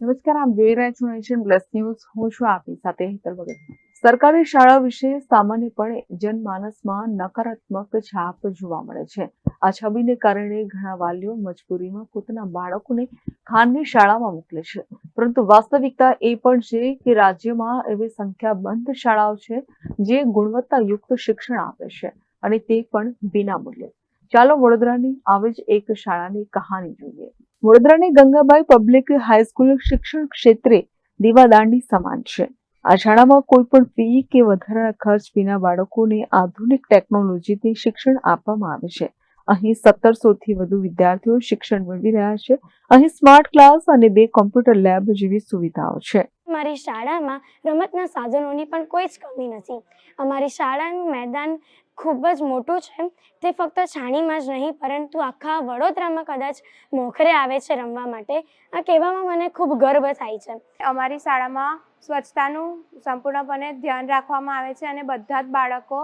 નમસ્કાર, આપ જોઈ રહ્યા છો નેશન પ્લસ ન્યૂઝ. હું છું આપની સાથે હેતર ભગત. સરકારી શાળા વિશે સામાન્યપણે જનમાનસમાં નકારાત્મક છાપ જોવા મળે છે. આ છબીને કારણે ઘણા વાલીઓ મજબૂરીમાં પોતાના બાળકોને ખાનગી શાળામાં મોકલે છે. પરંતુ વાસ્તવિકતા એ પણ છે કે રાજ્યમાં એવી સંખ્યાબંધ શાળાઓ છે જે ગુણવત્તાયુક્ત શિક્ષણ આપે છે અને તે પણ વિનામૂલ્યે. ચાલો વડોદરાની આવી જ એક શાળાની કહાની જોઈએ. વડોદરાની ગંગાબાઈ પબ્લિક હાઈસ્કૂલ શિક્ષણ ક્ષેત્રે દીવાદાંડી સમાન છે. આ શાળામાં કોઈ પણ ફી કે વધારાના ખર્ચ વિના બાળકોને આધુનિક ટેકનોલોજીથી શિક્ષણ આપવામાં આવે છે. અહીં સત્તરસોથી વધુ વિદ્યાર્થીઓ શિક્ષણ મેળવી રહ્યા છે. અહીં સ્માર્ટ ક્લાસ અને બે કોમ્પ્યુટર લેબ જેવી સુવિધાઓ છે. અમારી શાળામાં રમતના સાધનોની પણ કોઈ જ કમી નથી. અમારી શાળાનું મેદાન ખૂબ જ મોટું છે. તે ફક્ત છાણીમાં જ નહીં પરંતુ આખા વડોદરામાં કદાચ મોખરે આવે છે રમવા માટે. આ કહેવામાં મને ખૂબ ગર્વ થાય છે. અમારી શાળામાં સ્વચ્છતાનું સંપૂર્ણપણે ધ્યાન રાખવામાં આવે છે અને બધા જ બાળકો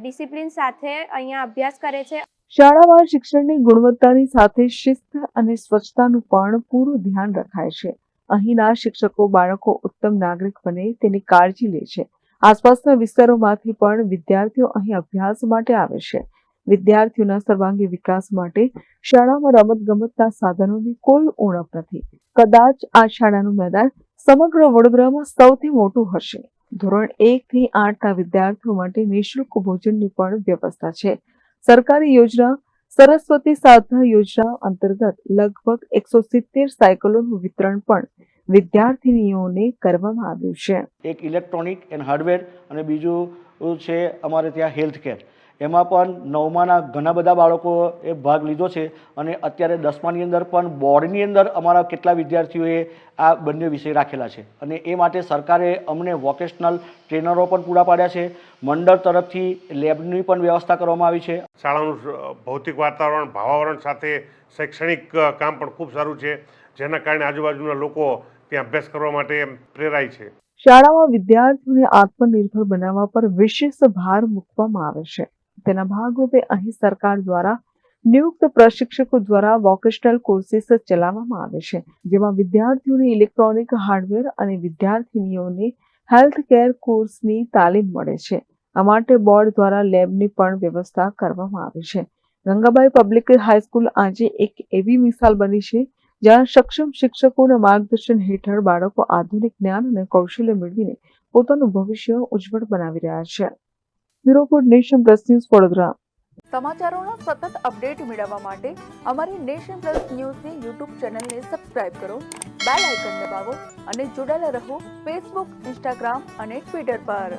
ડિસિપ્લિન સાથે અહીંયા અભ્યાસ કરે છે. શાળામાં શિક્ષણની ગુણવત્તાની સાથે શિસ્ત અને સ્વચ્છતાનું પણ પૂરું ધ્યાન રખાય છે. અહીંના શિક્ષકો બાળકો ઉત્તમ નાગરિક બને તેની કાળજી લે છે. આસપાસના વિસ્તારોમાંથી પણ વિદ્યાર્થીઓ અહીં અભ્યાસ માટે આવે છે. વિદ્યાર્થીઓના સર્વાંગી વિકાસ માટે શાળામાં રમતગમતના સાધનોની કોઈ ઉણપ નથી. કદાચ આ શાળાનું મેદાન સમગ્ર વડોદરામાં સૌથી મોટું હશે. ધોરણ એક થી આઠના વિદ્યાર્થીઓ માટે નિઃશુલ્ક ભોજનની પણ વ્યવસ્થા છે. સરકારી યોજના, સરસ્વતી સાધના યોજના અંતર્ગત લગભગ એકસો સિત્તેર સાયકલોનું વિતરણ પણ વિદ્યાર્થીનીઓને કરવામાં આવ્યું છે. એક ઇલેક્ટ્રોનિક એન્ડ હાર્ડવેર અને બીજું છે અમારે ત્યાં હેલ્થ કેર એમાં પણ નવમાના ઘણા બધા બાળકોએ ભાગ લીધો છે અને અત્યારે દસમાની અંદર પણ બોર્ડની અંદર અમારા કેટલા વિદ્યાર્થીઓએ આ બંને વિષય રાખેલા છે. અને એ માટે સરકારે અમને વોકેશનલ ટ્રેનરો પણ પૂરા પાડ્યા છે. મંડળ તરફથી લેબની પણ વ્યવસ્થા કરવામાં આવી છે. શાળાનું ભૌતિક વાતાવરણ ભાવાવરણ સાથે શૈક્ષણિક કામ પણ ખૂબ સારું છે. જેના કારણે આજુબાજુના લોકો ત્યાં અભ્યાસ કરવા માટે પ્રેરાય છે. શાળામાં વિદ્યાર્થીઓને આત્મનિર્ભર બનાવવા પર વિશેષ ભાર મૂકવામાં આવે છે. તેના ભાગરૂપે અહીં સરકાર દ્વારા નિયુક્ત પ્રશિક્ષકો દ્વારા વોકેશનલ કોર્સિસ ચલાવવામાં આવે છે, જેમાં વિદ્યાર્થીઓને ઇલેક્ટ્રોનિક હાર્ડવેર અને વિદ્યાર્થીનીઓને હેલ્થ કેર કોર્સની તાલીમ મળે છે. આ માટે બોર્ડ દ્વારા લેબની પણ વ્યવસ્થા કરવામાં આવી છે. ગંગાબાઈ પબ્લિક હાઈસ્કૂલ આજે એક એવી મિસાલ બની છે જ્યાં સક્ષમ શિક્ષકોના માર્ગદર્શન હેઠળ બાળકો આધુનિક જ્ઞાન અને કૌશલ્ય મેળવીને પોતાનું ભવિષ્ય ઉજ્જવળ બનાવી રહ્યા છે. Bureau Nation Plus News Vadodara. સમાચારોના સતત અપડેટ મેળવવા માટે અમારી નેશન પ્લસ ન્યૂઝની યુટ્યુબ ચેનલને સબસ્ક્રાઇબ કરો, બેલ આઇકન દબાવો અને જોડાયેલા રહો ફેસબુક, ઇન્સ્ટાગ્રામ અને ટ્વિટર પર.